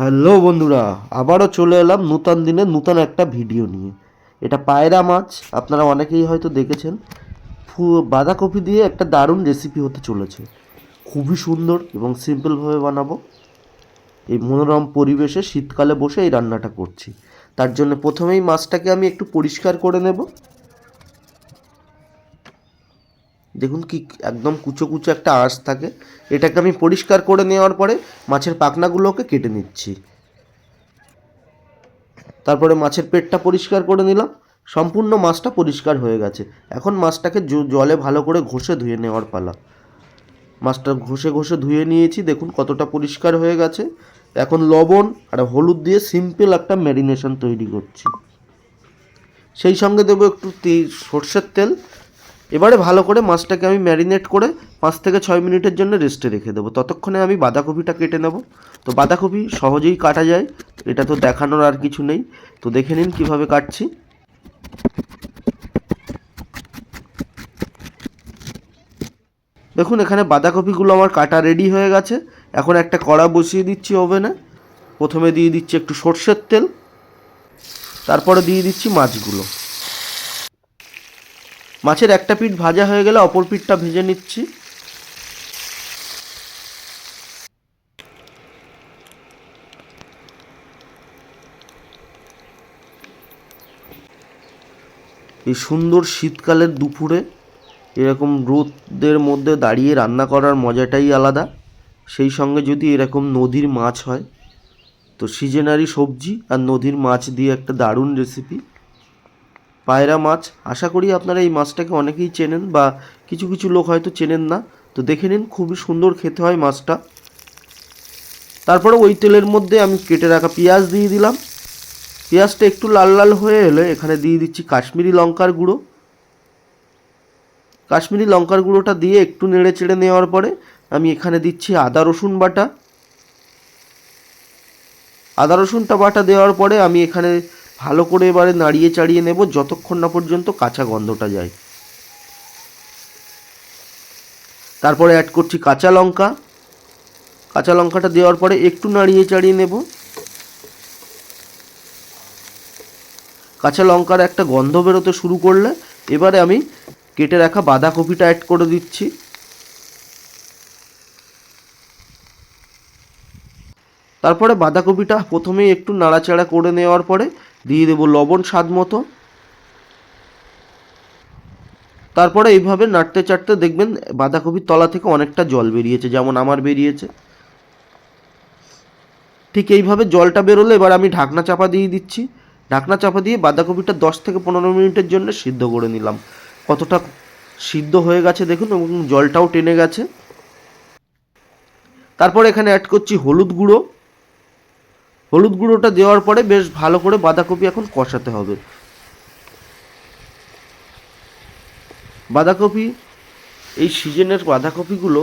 Hello বন্ধুরা, আবারও চলে এলাম নূতন দিনে নূতন একটা ভিডিও নিয়ে। এটা পায়রা মাছ, আপনারা অনেকেই হয়তো দেখেছেন। ফু- বাঁধাকপি দিয়ে একটা দারুণ রেসিপি হতে চলেছে। খুবই সুন্দর এবং সিম্পলভাবে বানাবো। এই মনোরম পরিবেশে শীতকালে বসে এই রান্নাটা করছি। তার জন্য প্রথমেই মাছটাকে আমি একটু পরিষ্কার করে নেব। দেখুন কি একদম কুচো কুচো একটা আঁশ থাকে। এটাকে আমি পরিষ্কার করে নেওয়ার পরে মাছের পাখনাগুলোকে কেটে নিচ্ছি। তারপরে মাছের পেটটা পরিষ্কার করে নিলাম। সম্পূর্ণ মাছটা পরিষ্কার হয়ে গেছে। এখন মাছটাকে জলে ভালো করে ঘষে ধুয়ে নেওয়ার পালা। মাছটা ঘষে ঘষে ধুয়ে নিয়েছি, দেখুন কতটা পরিষ্কার হয়ে গেছে। এখন লবণ আর হলুদ দিয়ে সিম্পল একটা ম্যারিনেশন তৈরি করছি। সেই সঙ্গে দেবো একটু সর্ষের তেল। এবারে ভালো করে মাছটাকে আমি ম্যারিনেট করে পাঁচ থেকে ছয় মিনিটের জন্য রেস্টে রেখে দেবো। ততক্ষণে আমি বাঁধাকপিটা কেটে নেব। তো বাঁধাকপি সহজেই কাটা যায়, এটা তো দেখানোর আর কিছু নেই। তো দেখে নিন কীভাবে কাটছি। দেখুন, এখানে বাঁধাকপিগুলো আমার কাটা রেডি হয়ে গেছে। এখন একটা কড়া বসিয়ে দিচ্ছি ওভেনে প্রথমে দিয়ে দিচ্ছি একটু সর্ষের তেল। তারপরে দিয়ে দিচ্ছি মাছগুলো। মাছের একটা পিঠ ভাজা হয়ে গেলে অপর পিঠটা ভেজে নিচ্ছি। এই সুন্দর শীতকালের দুপুরে এরকম রোদের মধ্যে দাঁড়িয়ে রান্না করার মজাটাই আলাদা। সেই সঙ্গে যদি এরকম নদীর মাছ হয়, তো সিজনারি সবজি আর নদীর মাছ দিয়ে একটা দারুণ রেসিপি পায়রা মাছ। আশা করি আপনারা এই মাছটাকে অনেকেই চেনেন বা কিছু কিছু লোক হয়তো চেনেন না। তো দেখে নিন, খুবই সুন্দর খেতে হয় মাছটা। তারপরে ওই তেলের মধ্যে আমি কেটে রাখা পেঁয়াজ দিয়ে দিলাম। পেঁয়াজটা একটু লাল লাল হয়ে এলে এখানে দিয়ে দিচ্ছি কাশ্মীরি লঙ্কার গুঁড়ো। কাশ্মীরি লঙ্কার গুঁড়োটা দিয়ে একটু নেড়ে চেড়ে নেওয়ার পরে আমি এখানে দিচ্ছি আদা রসুন বাটা। আদা রসুনটা বাটা দেওয়ার পরে আমি এখানে ভালো করে এবারে নাড়িয়ে চাড়িয়ে নেব যতক্ষণ না পর্যন্ত কাঁচা গন্ধটা যায়। তারপরে অ্যাড করছি কাঁচা লঙ্কা। কাঁচা লঙ্কাটা দেওয়ার পরে একটু নাড়িয়ে চাড়িয়ে নেব। কাঁচা লঙ্কার একটা গন্ধ বেরোতে শুরু করলে এবারে আমি কেটে রাখা বাঁধাকপিটা অ্যাড করে দিচ্ছি। তারপরে বাঁধাকপিটা প্রথমেই একটু নাড়াচাড়া করে নেওয়ার পরে দিয়ে দেবো লবণ স্বাদ মতো। তারপরে এইভাবে নাড়তে চাড়তে দেখবেন বাঁধাকপির তলা থেকে অনেকটা জল বেরিয়েছে, যেমন আমার বেরিয়েছে। ঠিক এইভাবে জলটা বেরোলে এবার আমি ঢাকনা চাপা দিয়ে দিচ্ছি। ঢাকনা চাপা দিয়ে বাঁধাকপিটা দশ থেকে পনেরো মিনিটের জন্য সিদ্ধ করে নিলাম। কতটা সিদ্ধ হয়ে গেছে দেখুন, এবং জলটাও টেনে গেছে। তারপর এখানে অ্যাড করছি হলুদ গুঁড়ো। হলুদ গুঁড়োটা দেওয়ার পরে বেশ ভালো করে বাঁধাকপি এখন কষাতে হবে। বাঁধাকপি, এই সিজনের বাঁধাকপিগুলো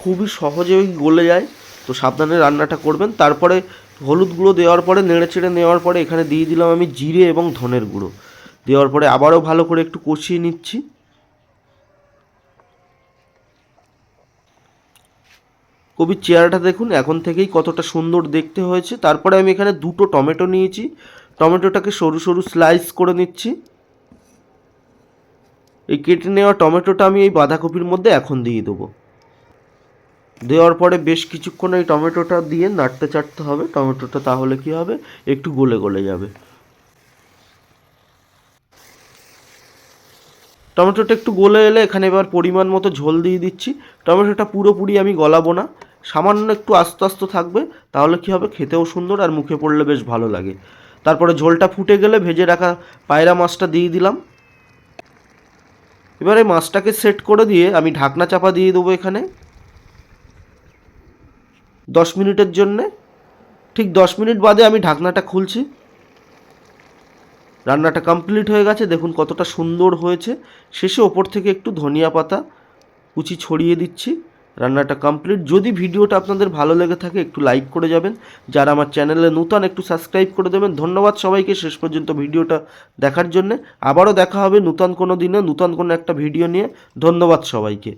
খুবই সহজেই গলে যায়, তো সাবধানে রান্নাটা করবেন। তারপরে হলুদ গুঁড়ো দেওয়ার পরে, নেড়ে চেড়ে নেওয়ার পরে এখানে দিয়ে দিলাম আমি জিরে এবং ধনের গুঁড়ো। দেওয়ার পরে আবারও ভালো করে একটু কষিয়ে নিচ্ছি। কবির চেহারাটা দেখুন, এখন থেকেই কতটা সুন্দর দেখতে হয়েছে। তারপরে আমি এখানে দুটো টমেটো নিয়েছি। টমেটোটাকে সরু সরু স্লাইস করে নিচ্ছি। এই কেটে নেওয়া টমেটোটা আমি এই বাঁধাকপির মধ্যে এখন দিয়ে দেবো। দেওয়ার পরে বেশ কিছুক্ষণ এই টমেটোটা দিয়ে নাড়তে চাড়তে হবে। টমেটোটা তাহলে কি হবে? একটু গলে গলে যাবে। টমেটোটা একটু গলে এলে এখানে এবার পরিমাণ মতো ঝোল দিয়ে দিচ্ছি। টমেটোটা পুরোপুরি আমি গলাবো না। সামান্য একটু আস্তে আস্তে থাকবে, তাহলে কি হবে? খেতেও সুন্দর আর মুখে পড়লে বেশ ভালো লাগে। তারপরে ঝোলটা ফুটে গেলে ভেজে রাখা পায়রা মাছটা দিয়ে দিলাম। এবারে মাছটাকে সেট করে দিয়ে আমি ঢাকনা চাপা দিয়ে দেবো এখানে। দশ মিনিটের জন্যে। ঠিক দশ মিনিট বাদে আমি ঢাকনাটা খুলছি। রান্নাটা কমপ্লিট হয়ে গেছে। দেখুন কতটা সুন্দর হয়েছে। শেষে ওপর থেকে একটু ধনিয়া পাতা কুচি ছড়িয়ে দিচ্ছি। রান্নাটা কমপ্লিট যদি ভিডিওটা আপনাদের ভালো লেগে থাকে, একটু লাইক করে যাবেন। যারা আমার চ্যানেলে নূতন, একটু সাবস্ক্রাইব করে দেবেন। ধন্যবাদ সবাইকে শেষ পর্যন্ত ভিডিওটা দেখার জন্যে। আবারও দেখা হবে নূতন কোনো দিনে, নূতন কোনো একটা ভিডিও নিয়ে। ধন্যবাদ সবাইকে।